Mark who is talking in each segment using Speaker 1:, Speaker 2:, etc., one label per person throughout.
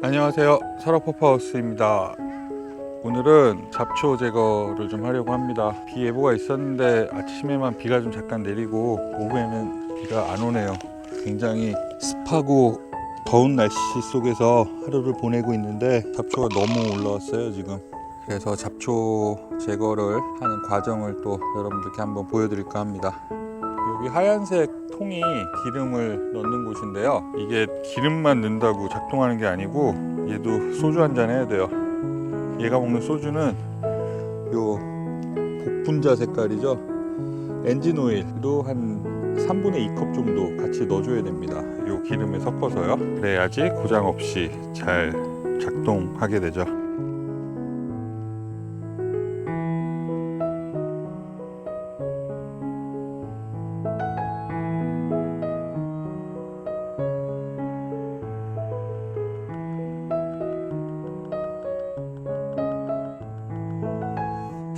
Speaker 1: 안녕하세요. 설악포파우스입니다. 오늘은 잡초 제거를 좀 하려고 합니다. 비 예보가 있었는데 아침에만 비가 좀 잠깐 내리고 오후에는 비가 안 오네요. 굉장히 습하고 더운 날씨 속에서 하루를 보내고 있는데 잡초가 너무 올라왔어요 지금. 그래서 잡초 제거를 하는 과정을 또 여러분들께 한번 보여드릴까 합니다. 여기 하얀색 통이 기름을 넣는 곳인데요. 이게 기름만 넣는다고 작동하는 게 아니고 얘도 소주 한 잔 해야 돼요. 얘가 먹는 소주는 요 복분자 색깔이죠. 엔진 오일도 한 3분의 2컵 정도 같이 넣어줘야 됩니다. 요 기름에 섞어서요. 그래야지 고장 없이 잘 작동하게 되죠.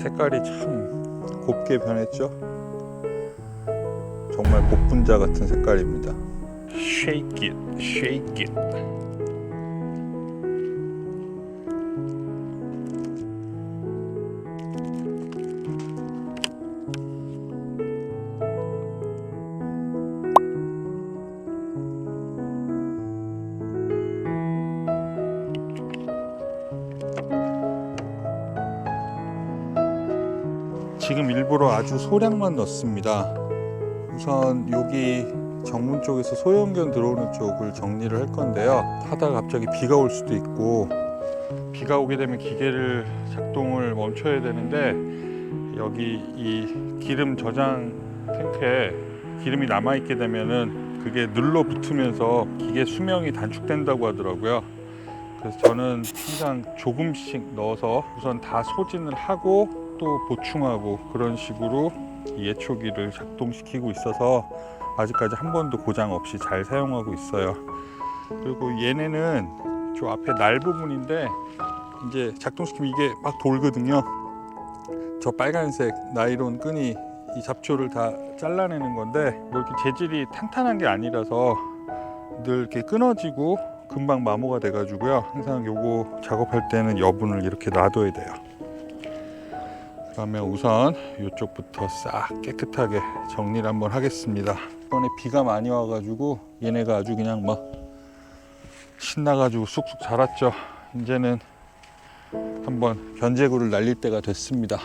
Speaker 1: 색깔이 참 곱게 변했죠. 정말 복분자 같은 색깔입니다. Shake it, shake it. 지금 일부러 아주 소량만 넣습니다. 우선 여기 정문 쪽에서 소형견 들어오는 쪽을 정리를 할 건데요. 하다가 갑자기 비가 올 수도 있고 비가 오게 되면 기계를 작동을 멈춰야 되는데 여기 이 기름 저장 탱크에 기름이 남아 있게 되면은 그게 눌러 붙으면서 기계 수명이 단축된다고 하더라고요. 그래서 저는 항상 조금씩 넣어서 우선 다 소진을 하고 또 보충하고 그런 식으로 이 예초기를 작동시키고 있어서 아직까지 한 번도 고장 없이 잘 사용하고 있어요. 그리고 얘네는 저 앞에 날 부분인데 이제 작동시키면 이게 막 돌거든요. 저 빨간색 나이론 끈이 이 잡초를 다 잘라내는 건데 뭐 이렇게 재질이 탄탄한 게 아니라서 늘 이렇게 끊어지고 금방 마모가 돼가지고요. 항상 요거 작업할 때는 여분을 이렇게 놔둬야 돼요. 그러면 우선 이쪽부터 싹 깨끗하게 정리를 한번 하겠습니다. 이번에 비가 많이 와가지고 얘네가 아주 그냥 막 신나가지고 쑥쑥 자랐죠. 이제는 한번 변제구를 날릴 때가 됐습니다.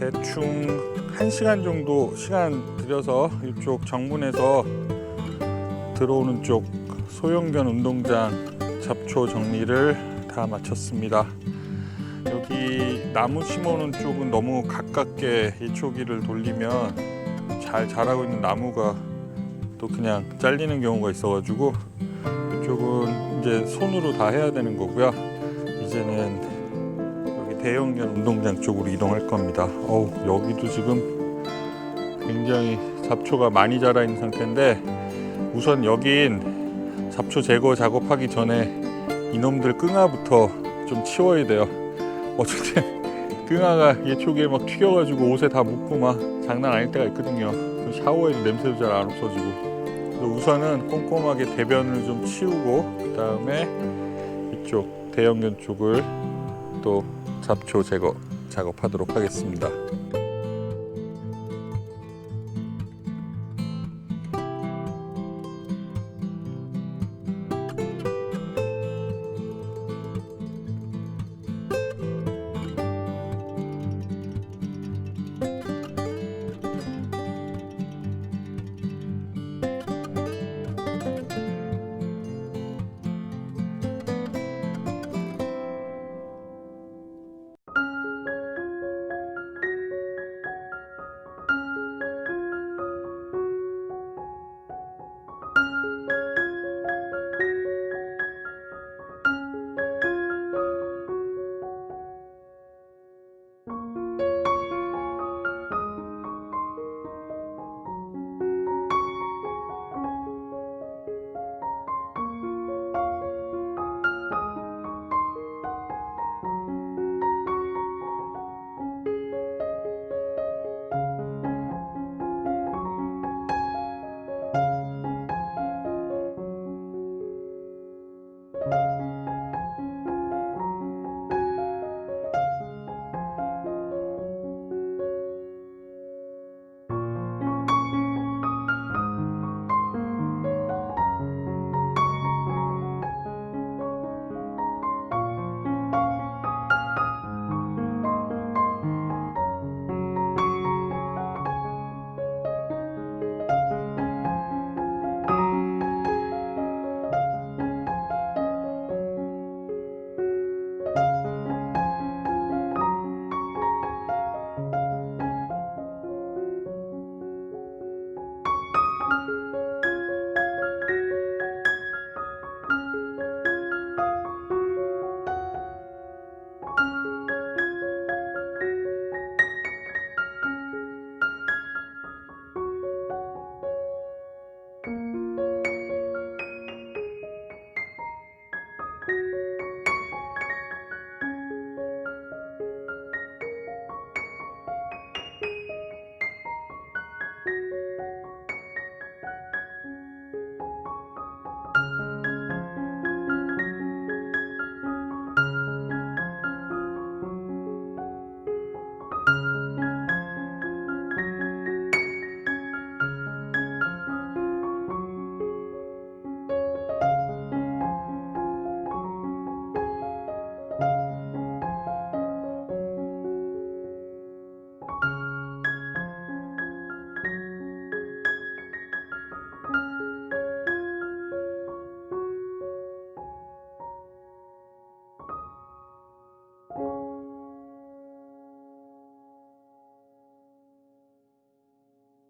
Speaker 1: 대충 1시간 정도 시간 들여서 이쪽 정문에서 들어오는 쪽 소형견 운동장 잡초 정리를 다 마쳤습니다. 여기 나무 심어놓은 쪽은 너무 가깝게 일초기를 돌리면 잘 자라고 있는 나무가 또 그냥 잘리는 경우가 있어가지고 이쪽은 이제 손으로 다 해야 되는 거고요. 이제는 대형견 운동장 쪽으로 이동할 겁니다. 어우 여기도 지금 굉장히 잡초가 많이 자라 있는 상태인데 우선 여긴 잡초 제거 작업하기 전에 이놈들 끙아부터 좀 치워야 돼요. 어쨌든 끙아가 예초기에 막 튀겨가지고 옷에 다 묻고 막 장난 아닐 때가 있거든요. 그 샤워해도 냄새도 잘 안 없어지고. 우선은 꼼꼼하게 대변을 좀 치우고 그 다음에 이쪽 대형견 쪽을 또 잡초 제거 작업하도록 하겠습니다.